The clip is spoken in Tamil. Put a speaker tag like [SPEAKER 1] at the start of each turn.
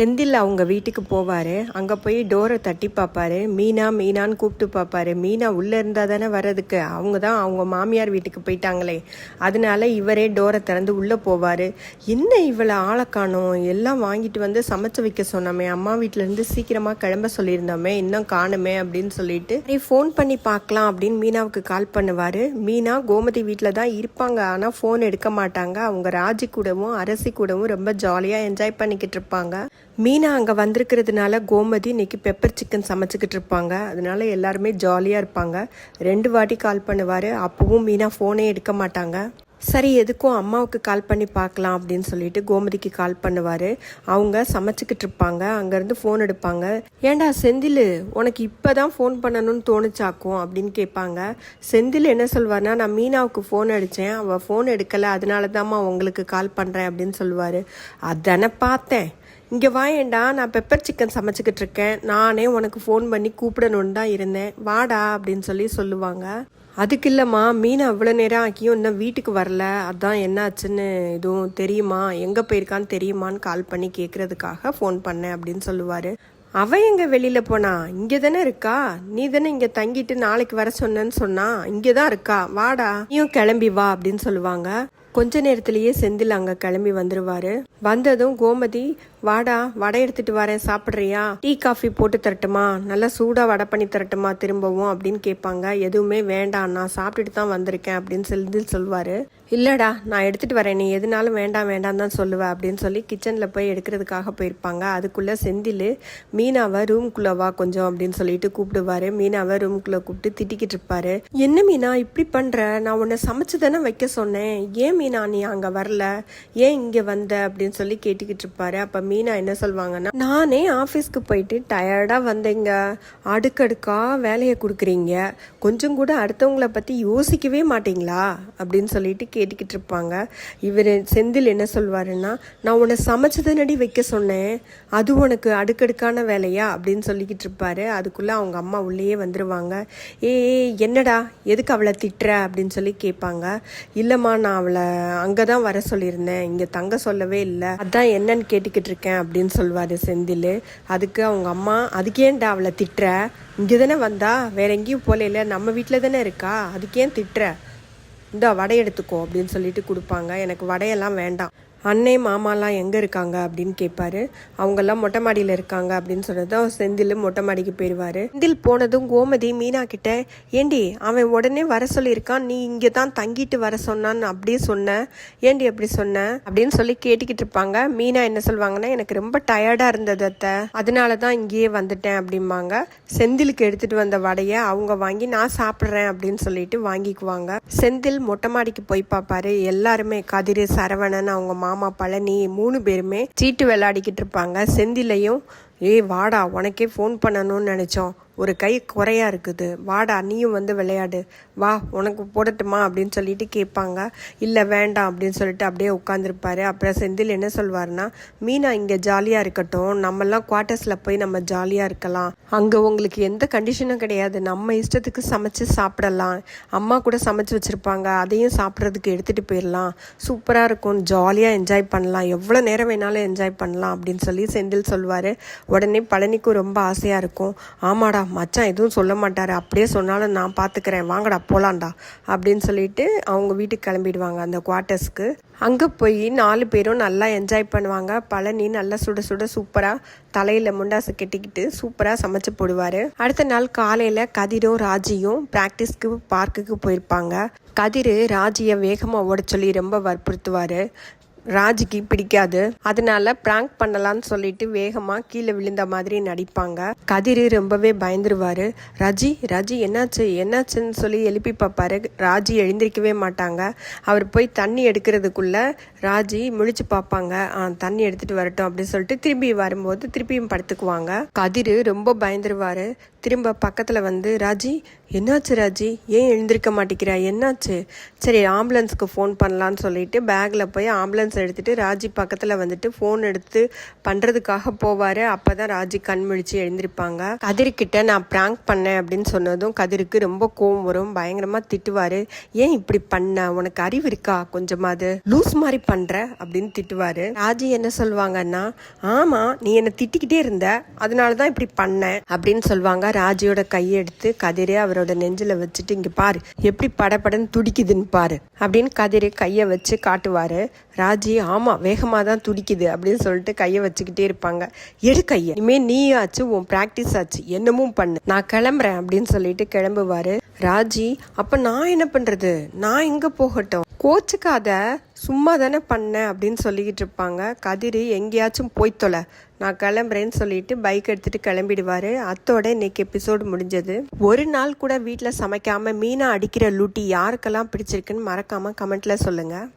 [SPEAKER 1] செந்தில் அவங்க வீட்டுக்கு போவார். அங்கே போய் டோரை தட்டி பார்ப்பாரு மீனா மீனான்னு கூப்பிட்டு பார்ப்பாரு மீனா உள்ளே இருந்தால் தானே வர்றதுக்கு. அவங்க தான் அவங்க மாமியார் வீட்டுக்கு போயிட்டாங்களே. அதனால இவரே டோரை திறந்து உள்ளே போவார். என்ன இவளை ஆளை எல்லாம் வாங்கிட்டு வந்து சமைச்சு வைக்க சொன்னோமே. அம்மா வீட்டிலேருந்து சீக்கிரமாக கிளம்ப சொல்லியிருந்தோமே. இன்னும் காணுமே அப்படின்னு சொல்லிட்டு. ஃபோன் பண்ணி பார்க்கலாம் அப்படின்னு மீனாவுக்கு கால் பண்ணுவார். மீனா கோமதி வீட்டில் தான் இருப்பாங்க. ஆனால் ஃபோன் எடுக்க மாட்டாங்க. அவங்க ராஜி கூடவும் அரசி கூடவும் ரொம்ப ஜாலியாக என்ஜாய் பண்ணிக்கிட்டு இருப்பாங்க. மீனா அங்கே வந்திருக்கிறதுனால கோமதி இன்னைக்கு பெப்பர் சிக்கன் சமைச்சிக்கிட்டு இருப்பாங்க. அதனால எல்லாருமே ஜாலியாக இருப்பாங்க. ரெண்டு வாட்டி கால் பண்ணுவார். அப்பவும் மீனா ஃபோனே எடுக்க மாட்டாங்க. சரி எதுக்கும் அம்மாவுக்கு கால் பண்ணி பார்க்கலாம் அப்படின்னு சொல்லிட்டு கோமதிக்கு கால் பண்ணுவார். அவங்க சமைச்சிக்கிட்டு இருப்பாங்க. அங்கேருந்து ஃபோன் எடுப்பாங்க. ஏண்டா செந்தில் உனக்கு இப்போ தான் ஃபோன் பண்ணணும்னு தோணுச்சாக்கும்? அப்படின்னு கேட்பாங்க. செந்தில் என்ன சொல்வார்னா நான் மீனாவுக்கு ஃபோன் அடித்தேன் அவள் ஃபோன் எடுக்கலை. அதனால தாம்மா உங்களுக்கு கால் பண்ணுறேன் அப்படின்னு சொல்லுவார் அதானே பார்த்தேன். இங்கே வாயேண்டா நான் பெப்பர் சிக்கன் சமைச்சிக்கிட்டு இருக்கேன். நானே உனக்கு ஃபோன் பண்ணி கூப்பிடணுன்னு தான் இருந்தேன். வாடா அப்படின்னு சொல்லி சொல்லுவாங்க. அதுக்கு இல்லைம்மா மீன் அவ்வளோ நேரம் ஆக்கியும் இன்னும் வீட்டுக்கு வரல. அதான் என்னாச்சுன்னு எதுவும் தெரியுமா? எங்கே போயிருக்கான்னு தெரியுமான்னு கால் பண்ணி கேட்குறதுக்காக ஃபோன் பண்ணேன் அப்படின்னு சொல்லுவார். அவன் எங்கே வெளியில் போனா? இங்கே தானே இருக்கா? நீ தானே இங்கே தங்கிட்டு நாளைக்கு வர சொன்னேன்னு சொன்னா இங்கே தான் இருக்கா? வாடா நீயும் கிளம்பி வா அப்படின்னு சொல்லுவாங்க. கொஞ்ச நேரத்திலேயே செந்தில் அங்க கிளம்பி வந்துடுவார் வந்ததும் கோமதி வாடா வடை எடுத்துட்டு வரேன் சாப்பிட்றியா? டீ காஃபி போட்டு தரட்டுமா? நல்லா சூடா வடை பண்ணி தரட்டுமா திரும்பவும்? அப்படின்னு கேட்பாங்க. எதுவுமே வேண்டாம் நான் சாப்பிட்டுட்டு தான் வந்திருக்கேன் அப்படின்னு செந்தில் சொல்வாரு. இல்லடா நான் எடுத்துட்டு வரேன் நீ எதுனாலும் வேண்டாம் வேண்டாம் தான் சொல்லுவேன் அப்படின்னு சொல்லி கிச்சன்ல போய் எடுக்கிறதுக்காக போயிருப்பாங்க. அதுக்குள்ள செந்தில் மீனாவை ரூம்குள்ளே வா கொஞ்சம் அப்படின்னு சொல்லிட்டு கூப்பிடுவாரு. மீனாவை ரூம்குள்ள கூப்பிட்டு திட்டிக்கிட்டு இருப்பாரு. என்ன மீனா இப்படி பண்ற? நான் உன்னை சமைச்சு தானே வைக்க சொன்னேன். ஏன் மீனா நீ அங்கே வரல. ஏன் இங்கே வந்த? அப்படின்னு சொல்லி கேட்டுக்கிட்டு இருப்பாரு. அப்போ மீனா என்ன சொல்லுவாங்கன்னா நானே ஆஃபீஸ்க்கு போயிட்டு டயர்டாக வந்தேங்க. அடுக்கடுக்கா வேலையை கொடுக்குறீங்க. கொஞ்சம் கூட அடுத்தவங்கள பற்றி யோசிக்கவே மாட்டீங்களா? அப்படின்னு சொல்லிட்டு கேட்டுக்கிட்டு இருப்பாங்க. இவர் செந்தில் என்ன சொல்வாருன்னா நான் உன்னை சமைச்சதனடி வைக்க சொன்னேன். அது உனக்கு அடுக்கடுக்கான வேலையா? அப்படின்னு சொல்லிக்கிட்டு இருப்பாரு. அதுக்குள்ளே அவங்க அம்மா உள்ளேயே வந்துருவாங்க. ஏ என்னடா? எதுக்கு அவளை திட்டுற? அப்படின்னு சொல்லி கேட்பாங்க. இல்லைம்மா நான் அவளை அங்கே தான் வர சொல்லியிருந்தேன். இங்கே தங்க சொல்லவே இல்லை. அதான் என்னன்னு கேட்டுக்கிட்டு இருக்கேன் அப்படின்னு சொல்லுவார் செந்தில். அதுக்கு அவங்க அம்மா அதுக்கேன்டா அவளை திட்டுற? இங்கே தானே வந்தா? வேற எங்கேயும் போலையில. நம்ம வீட்டில் தானே இருக்கா அதுக்கேன் திட்டுற? இந்த வடை எடுத்துக்கோ அப்படின்னு சொல்லிட்டு கொடுப்பாங்க. எனக்கு வடையெல்லாம் வேண்டாம். அண்ணே மாமாலாம் எங்கே இருக்காங்க அப்படின்னு கேட்பாரு அவங்கெல்லாம் மொட்டை மாடியில் இருக்காங்க அப்படின்னு சொன்னதும் செந்தில் மொட்டை மாடிக்கு போயிடுவார் செந்தில் போனதும் கோமதி மீனா கிட்ட ஏண்டி அவன் உடனே வர சொல்லியிருக்கான். நீ இங்கே தான் தங்கிட்டு வர சொன்னான்னு அப்படியே சொன்ன. ஏண்டி அப்படி சொன்ன? அப்படின்னு சொல்லி கேட்டுக்கிட்டு இருப்பாங்க. மீனா என்ன சொல்லுவாங்கன்னா எனக்கு ரொம்ப டயர்டாக இருந்தது அத்தை. அதனால தான் இங்கேயே வந்துட்டேன் அப்படிம்பாங்க. செந்திலுக்கு எடுத்துகிட்டு வந்த வடையை அவங்க வாங்கி நான் சாப்பிட்றேன் அப்படின்னு சொல்லிட்டு வாங்கிக்குவாங்க. செந்தில் மொட்டை மாடிக்கு போய் பார்ப்பாரு. எல்லாருமே கதிர் சரவணன் அவங்க மாமா பழனி மூணு பேருமே சீட்டு விளையாடிக்கிட்டு இருப்பாங்க. செந்திலையும் ஏய் வாடா உனக்கே ஃபோன் பண்ணணும்னு நினச்சோம். ஒரு கை குறையா இருக்குது. வாடா நீயும் வந்து விளையாடு. வா உனக்கு போடட்டுமா அப்படின்னு சொல்லிட்டு கேட்பாங்க. இல்லை வேண்டாம் அப்படின்னு சொல்லிட்டு அப்படியே உட்காந்துருப்பாரு அப்புறம் செந்தில் என்ன சொல்வார்னா மீனா இங்கே ஜாலியாக இருக்கட்டும். நம்மெல்லாம் குவார்ட்டர்ஸில் போய் நம்ம ஜாலியாக இருக்கலாம். அங்கே உங்களுக்கு எந்த கண்டிஷனும் கிடையாது. நம்ம இஷ்டத்துக்கு சமைச்சு சாப்பிடலாம். அம்மா கூட சமைச்சு வச்சுருப்பாங்க. அதையும் சாப்பிட்றதுக்கு எடுத்துகிட்டு போயிடலாம் சூப்பராக இருக்கும். ஜாலியாக என்ஜாய் பண்ணலாம். எவ்வளோ நேரம் வேணாலும் என்ஜாய் பண்ணலாம். அப்படின்னு சொல்லி செந்தில் சொல்வார். உடனே பழனிக்கும் ரொம்ப ஆசையாக இருக்கும். ஆமாடா மச்சான் எதுவும் சொல்ல மாட்டார். அப்படியே சொன்னாலும் நான் பார்த்துக்கிறேன் வாங்கடா போகலாண்டா அப்படின்னு சொல்லிட்டு அவங்க வீட்டுக்கு கிளம்பிடுவாங்க அந்த குவார்ட்டர்ஸ்க்கு அங்கே போய் நாலு பேரும் நல்லா என்ஜாய் பண்ணுவாங்க. பழனி நல்லா சுட சுட சூப்பராக தலையில் முண்டாசை கட்டிக்கிட்டு சூப்பராக சமைச்சு போடுவார். அடுத்த நாள் காலையில் கதிரும் ராஜியும் ப்ராக்டிஸ்க்கு பார்க்குக்கு போயிருப்பாங்க. கதிர் ராஜியை வேகமாக ஓட சொல்லி ரொம்ப வற்புறுத்துவார். ராஜிக்கு பிடிக்காது. அதனால பிராங்க் பண்ணலாம்னு சொல்லிட்டு வேகமா கீழே விழுந்த மாதிரி நடிப்பாங்க. கதிர் ரொம்பவே பயந்துருவாரு. ரஜி ரஜி என்னாச்சு? என்னாச்சுன்னு சொல்லி எழுப்பி பார்ப்பாரு ராஜி எழுந்திருக்கவே மாட்டாங்க. அவர் போய் தண்ணி எடுக்கிறதுக்குள்ள ராஜி முழிச்சு பார்ப்பாங்க. தண்ணி எடுத்துட்டு வரட்டும் அப்படின்னு சொல்லிட்டு திரும்பி வரும்போது திருப்பியும் படுத்துக்குவாங்க. கதிர் ரொம்ப பயந்துருவாரு. திரும்ப பக்கத்தில் வந்து ராஜி என்னாச்சு ராஜி? ஏன் எழுந்திருக்க மாட்டேங்கிறா? என்னாச்சு? சரி ஆம்புலன்ஸ்க்கு ஃபோன் பண்ணலான்னு சொல்லிட்டு பேக்கில் போய் ஆம்புலன்ஸ் எடுத்துகிட்டு ராஜி பக்கத்தில் வந்துட்டு ஃபோன் எடுத்து பண்ணுறதுக்காக போவார். அப்போ தான் ராஜி கண் முழிச்சு எழுந்திருப்பாங்க. கதிர்கிட்ட நான் ப்ராங்க் பண்ணேன் அப்படின்னு சொன்னதும் கதிருக்கு ரொம்ப கோவம் வரும். பயங்கரமாக திட்டுவார். ஏன் இப்படி பண்ண? உனக்கு அறிவு இருக்கா? கொஞ்சமாவது. லூஸ் மாதிரி பண்ற அப்படின்னு திட்டுவாரு. ராஜி என்ன சொல்லுவாங்கன்னா ஆமாம் நீ என்னை திட்டிக்கிட்டே இருந்த அதனால தான் இப்படி பண்ணேன் அப்படின்னு சொல்லுவாங்க. ராஜியோட கையை எடுத்து கதிரே அவரோட நெஞ்சில் வச்சுட்டு இங்கே பாரு எப்படி படபடன்னு துடிக்குதுன்னு பாரு அப்படின்னு கதிரே கையை வச்சு காட்டுவாரு. ராஜி ஆமாம் வேகமாக தான் துடிக்குது அப்படின்னு சொல்லிட்டு கையை வச்சுக்கிட்டே இருப்பாங்க. எடு கையை இனிமே நீ ஆச்சு உன் பிராக்டிஸ் ஆச்சு என்னமும் பண்ணு நான் கிளம்புறேன் அப்படின்னு சொல்லிட்டு கிளம்புவாரு. ராஜி அப்போ நான் என்ன பண்ணுறது நான் எங்கே போகட்டும். கோச்சுக்காத. சும்மா தானே பண்ணேன் அப்படின்னு சொல்லிக்கிட்டு இருப்பாங்க. கதிர் எங்கேயாச்சும் போய் தொலை. நான் கிளம்புறேன்னு சொல்லிட்டு பைக் எடுத்துட்டு கிளம்பிடுவார். அத்தோட இன்னைக்கு எபிசோடு முடிஞ்சது. ஒரு நாள் கூட வீட்டில் சமைக்காமல் மீனை அடிக்கிற லூட்டி யாருக்கெல்லாம் பிடிச்சிருக்குன்னு மறக்காமல் கமெண்ட்டில் சொல்லுங்கள்